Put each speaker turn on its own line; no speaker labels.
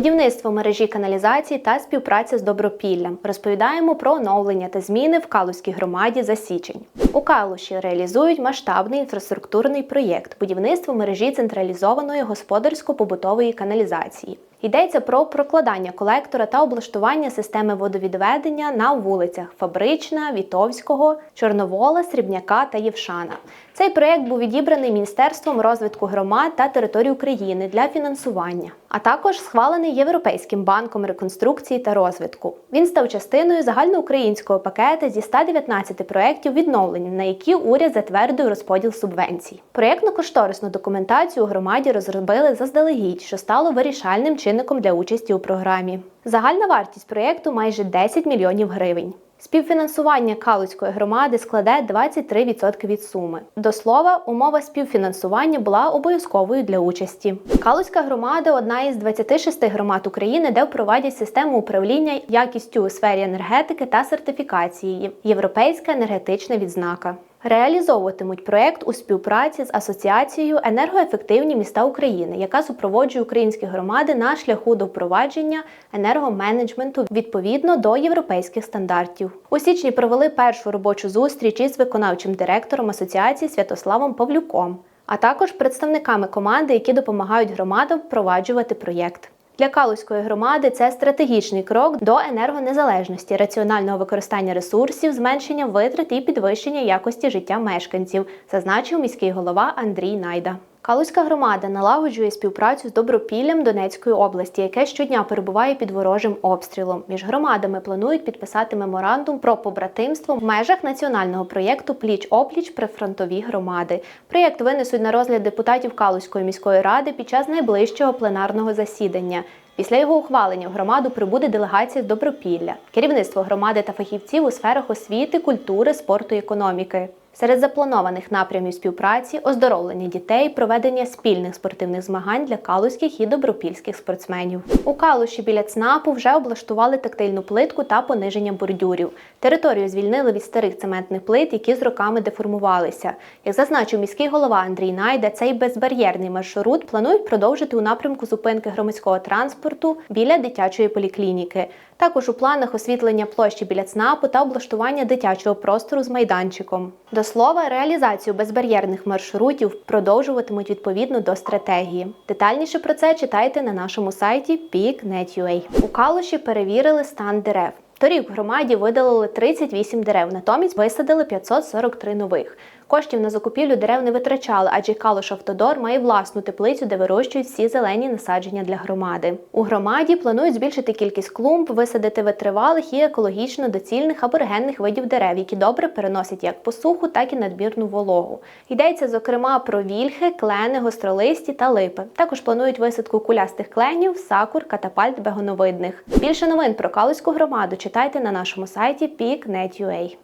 Будівництво мережі каналізації та співпраця з Добропіллям. Розповідаємо про оновлення та зміни в Калузькій громаді за січень. У Калуші реалізують масштабний інфраструктурний проєкт будівництво мережі централізованої господарсько-побутової каналізації. Йдеться про прокладання колектора та облаштування системи водовідведення на вулицях Фабрична, Вітовського, Чорновола, Срібняка та Євшана. Цей проєкт був відібраний Міністерством розвитку громад та територій України для фінансування, а також схвалений Європейським банком реконструкції та розвитку. Він став частиною загальноукраїнського пакету зі 119 проєктів відновлення, на які уряд затвердив розподіл субвенцій. Проєктно-кошторисну документацію громаді розробили заздалегідь, що стало вирішальним чинником для участі у програмі. Загальна вартість проєкту майже 10 мільйонів гривень. Співфінансування Калузької громади складе 23% від суми. До слова, умова співфінансування була обов'язковою для участі. Калузька громада одна із 26 громад України, де впровадять систему управління якістю у сфері енергетики та сертифікації Європейська енергетична відзнака. Реалізовуватимуть проект у співпраці з Асоціацією енергоефективні міста України, яка супроводжує українські громади на шляху до впровадження енергоменеджменту відповідно до європейських стандартів. У січні провели першу робочу зустріч із виконавчим директором асоціації Святославом Павлюком, а також представниками команди, які допомагають громадам впроваджувати проєкт. Для Калузької громади це стратегічний крок до енергонезалежності, раціонального використання ресурсів, зменшення витрат і підвищення якості життя мешканців, зазначив міський голова Андрій Найда. Калузька громада налагоджує співпрацю з Добропіллям Донецької області, яке щодня перебуває під ворожим обстрілом. Між громадами планують підписати меморандум про побратимство в межах національного проєкту Пліч опліч прифронтові громади. Проєкт винесуть на розгляд депутатів Калузької міської ради під час найближчого пленарного засідання. Після його ухвалення в громаду прибуде делегація з Добропілля, керівництво громади та фахівців у сферах освіти, культури, спорту і економіки. Серед запланованих напрямів співпраці оздоровлення дітей, проведення спільних спортивних змагань для калузьких і добропільських спортсменів. У Калуші біля ЦНАПу вже облаштували тактильну плитку та пониження бордюрів. Територію звільнили від старих цементних плит, які з роками деформувалися. Як зазначив міський голова Андрій Найда, цей безбар'єрний маршрут планують продовжити у напрямку зупинки громадського транспорту біля дитячої поліклініки. Також у планах освітлення площі біля ЦНАПу та облаштування дитячого простору з майданчиком. До слова, реалізацію безбар'єрних маршрутів продовжуватимуть відповідно до стратегії. Детальніше про це читайте на нашому сайті peak.net.ua. У Калуші перевірили стан дерев. Торік в громаді видалили 38 дерев, натомість висадили 543 нових. Коштів на закупівлю дерев не витрачали, адже Калуш Автодор має власну теплицю, де вирощують всі зелені насадження для громади. У громаді планують збільшити кількість клумб, висадити витривалих і екологічно доцільних аборигенних видів дерев, які добре переносять як посуху, так і надмірну вологу. Йдеться зокрема про вільхи, клени, гостролисті та липи. Також планують висадку кулястих кленів, сакур, катапальт бегоновидних. Більше новин про Калуську громаду читайте на нашому сайті peak.net.ua.